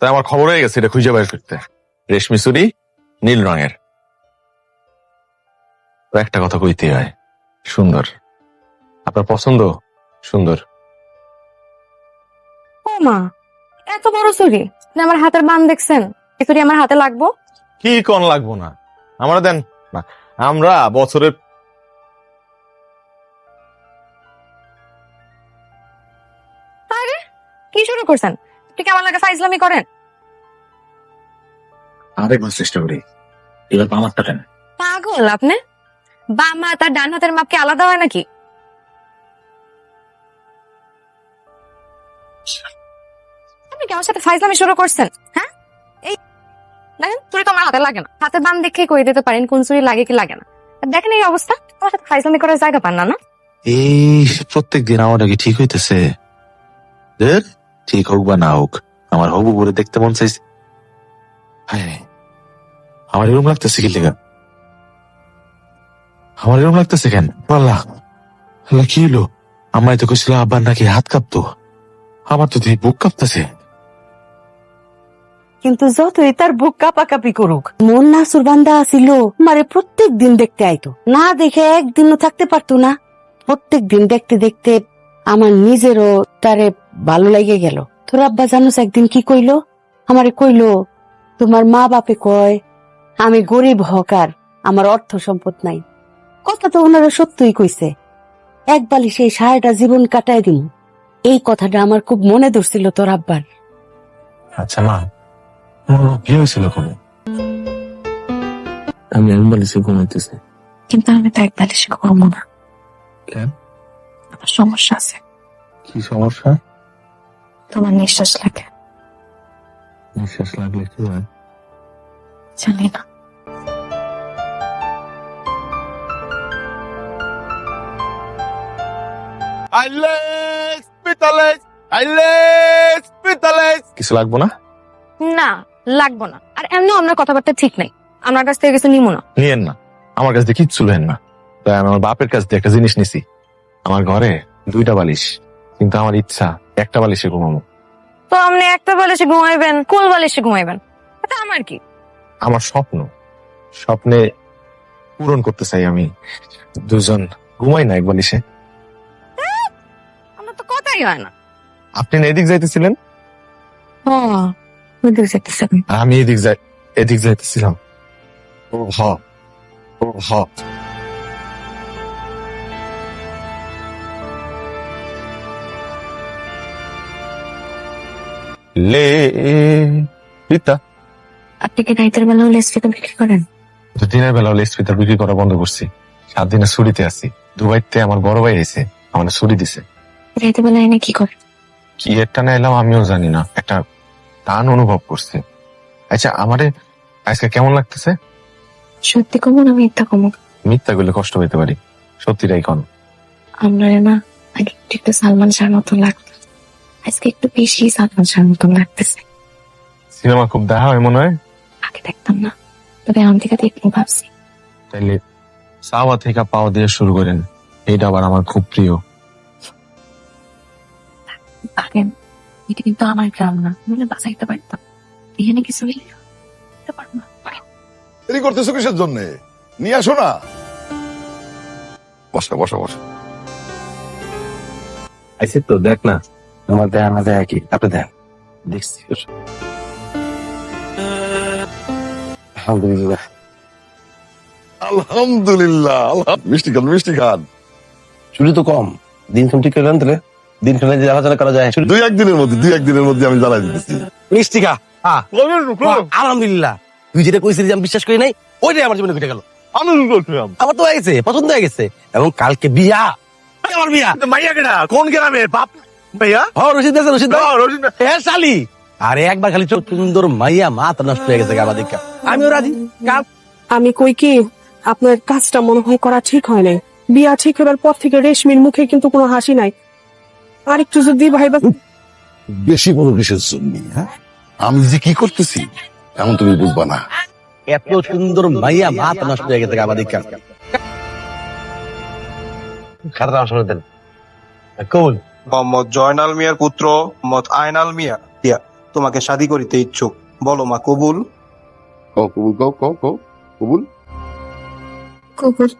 তাই আমার খবর হয়ে গেছে এটা খুঁজে বের করতে। রেশমি চুরি নীল রঙের। একটা কথা কইতে হয় সুন্দর। আপনার পছন্দ সুন্দর। ও মা এত বড় চুরি আপনি আমার হাতের বান দেখছেন এ চুরি আমার হাতে লাগবো? কি কোন লাগবো না? আমরা দেন না আমরা বছরের কি শুরু করছেন? আপনি কি আমার লাগে ফাইজলামি করেন? আরেকবার চেষ্টা করি। এবার দেন। পাগল আপনি? বাম হাত আর ডান হাতের মাপ কি আলাদা হয় নাকি? আপনি কি আমার সাথে ফাইজলামি শুরু করছেন হ্যাঁ? এই দেখেন চুরি তো আমার হাতে লাগে না। হাতের বাম দেখে কই দিতে পারেন কোন চুরি লাগে কি লাগে না। আর দেখেন এই অবস্থা আমার সাথে ফাইজলামি করার জায়গা পান না না? এই প্রত্যেক দিন আমারটা কি ঠিক হইতেছে? ঠিক হোক বা না হোক, আমার হবু বলে দেখতে মন চাইছে। আমার এরকম লাগতেছে কি লেগা? আমার এরকম লাগতেছে কেন? আল্লাহ আল্লাহ, কি হলো? আমায় তো কইছিল, আব্বার নাকি হাত কাঁপতো। আমার তো দেখি বুক কাঁপতেছে। কিন্তু যতই তার বুক কাপাকাপি করুক, মন না সুরবান্দা আসিল মারে প্রত্যেক দিন দেখতে আইতো। না দেখে একদিনও থাকতে পারতো না। প্রত্যেক দিন দেখতে দেখতে আমার নিজেরও তারে ভালো লেগে গেল। তোর আব্বা জানোস একদিন কি কইলো? আমারে কইলো তোমার মা বাপে কয় আমি গরিব হকার আমার অর্থ সম্পদ নাই। কথা তো ওনারা সত্যই কইছে। এক বালি সেই সারাটা জীবন কাটায় দিন এই কথাটা আমার খুব মনে ধরছিল তোর আব্বার। আচ্ছা মা কি হয়েছিল কবে আমি আমি বলেছি ঘুমাইতেছে। কিন্তু আমি তো একবার এসে ঘুমাবো না। আমার সমস্যা আছে। কি সমস্যা? তোমার নিঃশ্বাস লাগে। নিঃশ্বাস লাগলে কি হয়? জানি না। কিছু লাগবো না? না লাগবো না। আর এমনিও আপনার কথাবার্তা ঠিক নাই। আমার কাছ থেকে কিছু নিমো না। নিয়েন না। আমার কাছ দিয়ে কিচ্ছু লেন না। তাই আমি আমার বাপের কাছ থেকে একটা জিনিস নিছি। আমার ঘরে দুইটা বালিশ কিন্তু আমার ইচ্ছা একটা বালিশে ঘুমাবো। তো আপনি একটা বালিশে ঘুমাইবেন কোন বালিশে ঘুমাইবেন? এটা আমার কি? আমার স্বপ্ন স্বপ্নে পূরণ করতে চাই আমি। দুজন ঘুমাই না এক বালিশে। আমার তো কথাই হয় না। আপনি না এদিক যাইতেছিলেন? আমি এদিক যাই এদিক যাইতেছিলাম। ও হ ও হ। লে পিতা। আপনি কি রাইতের বেলাও লেস ফিতে বিক্রি করেন? তো দিনের বেলা লেস বিক্রি করা বন্ধ করছি। সাত দিনে ছুটিতে আছি। দুবাইতে আমার বড় ভাই এসে আমার ছুটি দিছে। রাইতের বেলা এনে কি করেন কি একটা না এলাম আমিও জানি না একটা টান অনুভব করছি। আচ্ছা আমারে আজকে কেমন লাগতেছে? সত্যি কমো না মিথ্যা কমো? মিথ্যা করলে কষ্ট পেতে পারি সত্যিটাই কন। আমরা না আগে একটু একটু সালমান শাহর মতো লাগতো। আজকে একটু বেশি শাহর মতন লাগতেছে। সিনেমা খুব দেখা হয় মনে হয়? আগে দেখতাম না। তবে এখন থেকে দেখব ভাবছি। তাইলে চাওয়া থেকে পাওয়া দিয়ে শুরু করেন। এইটা আবার আমার খুব প্রিয়। পারেন এটা কিন্তু আমার গ্রাম না। বলে বাঁচাইতে পারতাম। এখানে কিছু হইলে দিতে পারব না। দেরি করতেছো কিসের জন্য? নিয়ে আসো না। বসো বসো বসো। আইসে তো দেখ না। আমার দেয়া না দেয়া কি? আপনি দেন। দেখছি। আলহামদুলিল্লাহ। আলহামদুলিল্লাহ মিষ্টি খান মিষ্টি খান। চুরি তো কম। ঠিক করে আলোচনা করা যায় দুই একদিনের মধ্যে দুই একদিনের মধ্যে আমি দিতেছি। মিষ্টি খা। হ্যাঁ আলহামদুলিল্লাহ। তুই যেটা কইছিলি আমি বিশ্বাস করি নাই ওইটাই আমার জীবনে ঘটে গেল। আমার তো হয়ে গেছে পছন্দ হয়ে গেছে। এবং কালকে বিয়া। আমার বিয়া। মাইয়া কেনা কোন গ্রামে? বাপ মাইয়া হ রশিদ আছে রশিদ ভাই। হ্যাঁ শালি। আরে একবার খালি চোখ সুন্দর মাইয়া মাথা নষ্ট হয়ে গেছে দেখা আমিও রাজি। কাল আমি কই কি আপনার কাজটা মনে হয় করা ঠিক হয় নাই। বিয়া ঠিক হবার পর থেকে রেশমির মুখে কিন্তু কোনো হাসি নাই। আর একটু যদি ভাইবা বেশি বড় কিসের জন্য হ্যাঁ? আমি যে কি করতেছি এমন তুমি বুঝবা না। এত সুন্দর মাইয়া মাথা নষ্ট হয়ে গেছে আমার দেখা খারাপ আমার শুনে দেন। কবুল। মোহাম্মদ জয়নাল মিয়ার পুত্র মোহাম্মদ আয়নাল মিয়া ইয়া তোমাকে শাদী করিতে ইচ্ছুক। বলো মা কবুল? কবুল? কবুল।